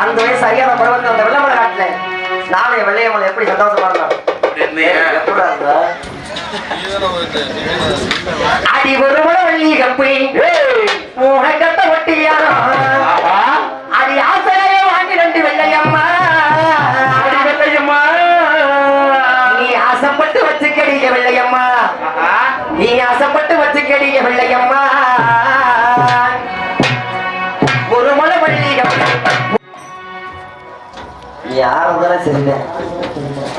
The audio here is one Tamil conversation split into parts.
அந்த வயசு சரியான பருவத்தில் அந்த வெள்ளமலை காட்டுல. நாளைய வெள்ளையம்மன் எப்படி சந்தோஷமா இருந்தான் அடி ஒரு முறை வள்ளி கப்பி உனக்கத்த ஆசைப்பட்டு வச்சுக்கடிக்க வெள்ளையம்மா. ஒரு முறை வள்ளி கப்பி யாரும் தானே சரியில்லை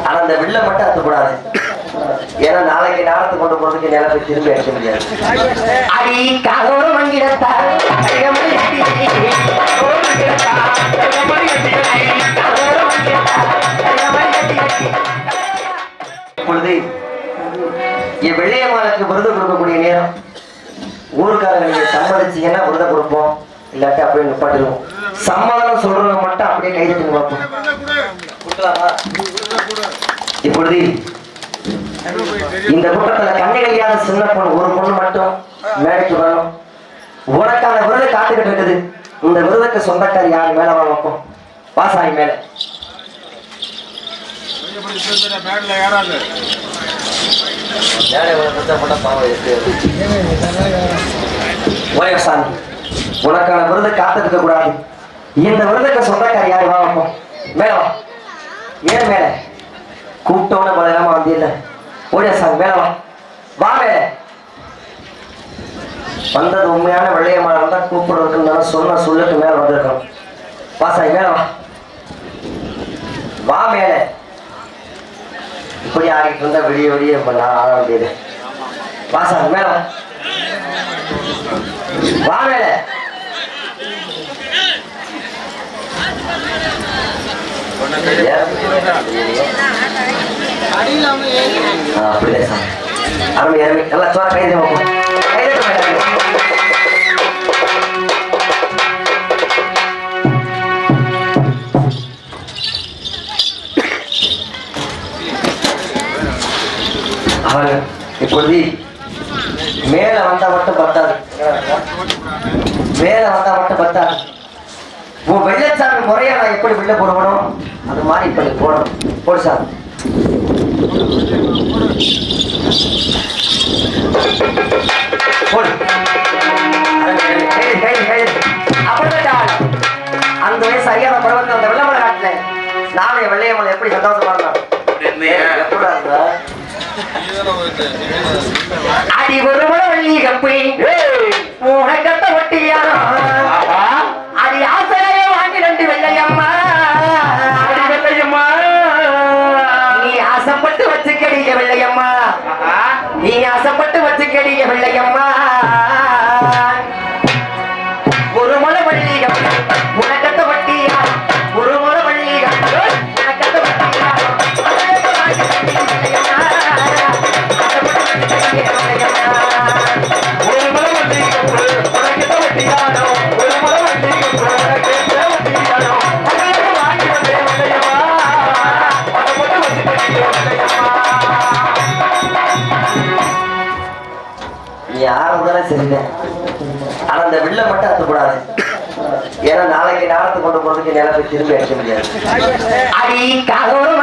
ஆனா அந்த வில்ல மட்டும் அத்துக்கூடாது ஏன்னா நாளைக்கு நாளத்து கொண்டு போறதுக்கு நிலைமை திரும்பி அடிக்க முடியாது. அடி கதோடு. இப்பொழுது வெள்ளையம்மாளுக்கு விருது கொடுக்கக்கூடிய நேரம். ஊருக்காரங்க நீங்க சம்மதிச்சீங்கன்னா விருத கொடுப்போம். இல்லாட்டி அப்படியே நிப்பாட்டிடுவோம். சம்மதம் சொல்றவங்க மட்டும் அப்படியே கைதட்டி பார்ப்போம் இப்பொழுது இந்த கூட்டத்துல கண்ணை கல்யாண சின்ன பொண்ணு ஒரு பொண்ணு மட்டும் மேடைக்கு வரணும் உனக்கான விருது காத்துக்கிட்டு இருக்குது. இந்த விருதுக்கு சொந்தக்காரி யார்? மேல வாங்கப்போம் வாசாய் மேலே. மேல சாமி உனக்கான விருதை காத்திருக்க கூடாது. இந்த விருதுக்கு சொந்தக்காரி யாரு? வாங்கப்போ வைப்போம் ஏன் மேல? கூப்பிட்டோன்னு பலகாம வந்தியல்ல. ஓடியா சாமி மேலவா வா. மேல. வந்தது உண்மையான வெள்ளையம்மா தான் கூப்பிடுறதுக்கு நான் சொன்ன சொல்லுக்கு மேல வந்திருக்கணும். வா சாமி மேலவா வா மேலே. இப்படி ஆகிட்டு இருந்தா வெளியே வெளியே இப்ப நான் ஆட வேண்டியது. வாசா மேல வா. வா மேல. அருமை அருமை. நல்லா சோற கைது அவர் இப்பொழுது மேல வந்தா மட்டும் பத்தாது. மேல வந்தா மட்டும் பத்தாது. உன் வெள்ளச்சாமி முறையா நான் எப்படி வெளில போடணும் அது மாதிரி இப்ப நீ போடணும். போடு சார் போடு. அந்த வயசு சரியான பருவத்தில் அந்த வெள்ளமலை காட்டுல நாளைய வெள்ளையம்மன் எப்படி சந்தோஷமா இருந்தான். எப்படி இருந்தா? அடி ஒரு முறை வள்ளி கப்பி உனக்கத்த ஒட்டியாரோ அடி ஆசையே வாங்கி ரெண்டு வெள்ளையம்மா வெள்ளையம்மா நீ ஆசைப்பட்டு வச்சுக்கடிக்க வெள்ளையம்மா. நீ ஆசைப்பட்டு வச்சுக்கடிக்க வெள்ளையம்மா. அந்த ஏன்னா நாளைக்கு நாளத்து கொண்டு போறதுக்கு நிலத்தை திரும்பி எடுக்க முடியாது. அடி கதோடு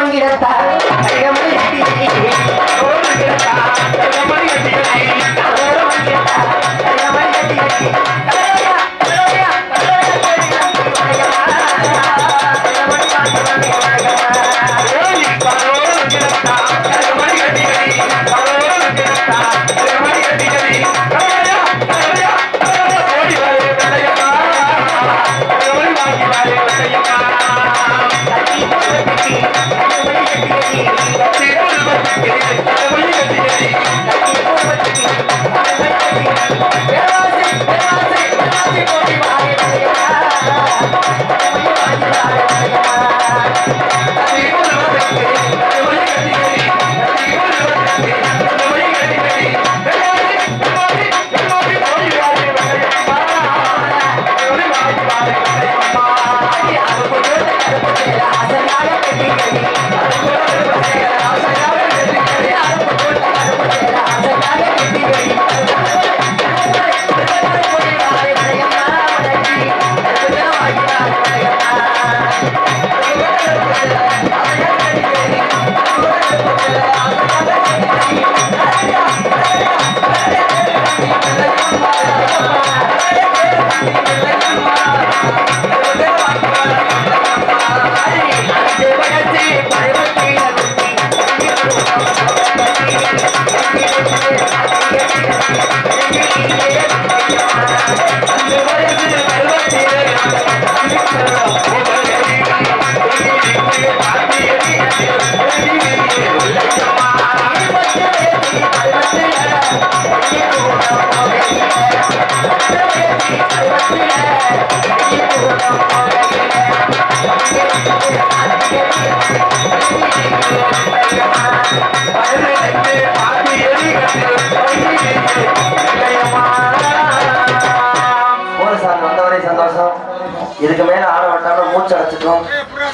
ஆரம்பிச்சிட்டோம்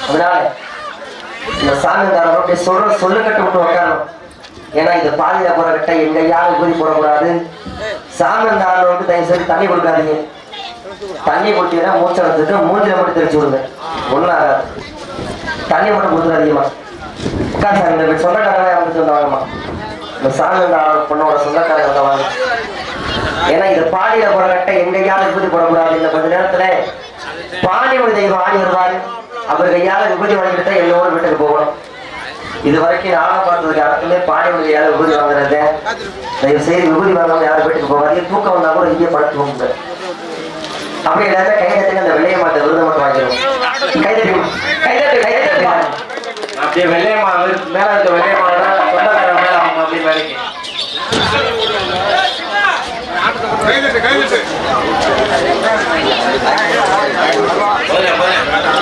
அதனால இந்த சாமியார் அப்படி சொல்ற சொல்லு கட்டு விட்டு உட்காரணும். ஏன்னா இது பாதியில போற கட்ட எங்க யாரும் விபூதி போடக்கூடாது. சாமியார் வந்து தயவு செய்து தண்ணி கொடுக்காதீங்க. தண்ணி கொட்டினா மூச்சு வந்துட்டு மூஞ்சில மட்டும் தெரிச்சு விடுங்க. ஒன்றும் ஆகாது. தண்ணி மட்டும் கொடுத்துடாதீங்கம்மா. அக்கா சார் இந்த சொந்தக்காரங்களே வந்து வந்தாங்கம்மா இந்த சாமியார் பொண்ணோட சொந்தக்காரங்க வந்தவாங்க ஏன்னா இது பாடியில போற கட்ட எங்க கையால விபூதி போடக்கூடாது. இந்த கொஞ்ச நேரத்துல பாண்டியமணி தெய்வம் ஆடி வருவாரு. அவர் கையால விபூதி வாங்கிட்டு எல்லோட வீட்டுக்கு போகணும். இது வரைக்கும் நானும் பார்த்ததுக்கு அர்த்தமே பாண்டியமணி கையால விபூதி வாங்குறது தயவு செய்து விபூதி வாங்காம யாரும் வீட்டுக்கு போகாது தூக்கம் வந்தா கூட இங்கே படுத்துவோம் அப்படி எல்லாருமே கை தட்டி அந்த வெள்ளைய மாட்ட விருதை மட்டும் வாங்கிடும் கை தட்டி கை தட்டு கை தட்டு. அப்படியே வெள்ளையம்மா மேல இருக்க வெள்ளையம்மா சொந்தக்காரங்க மேல அவங்க அப்படியே வேலைக்கு கைதிட்டு கைதிட்டு เบอร์เนี่ยเบอร์เนี่ย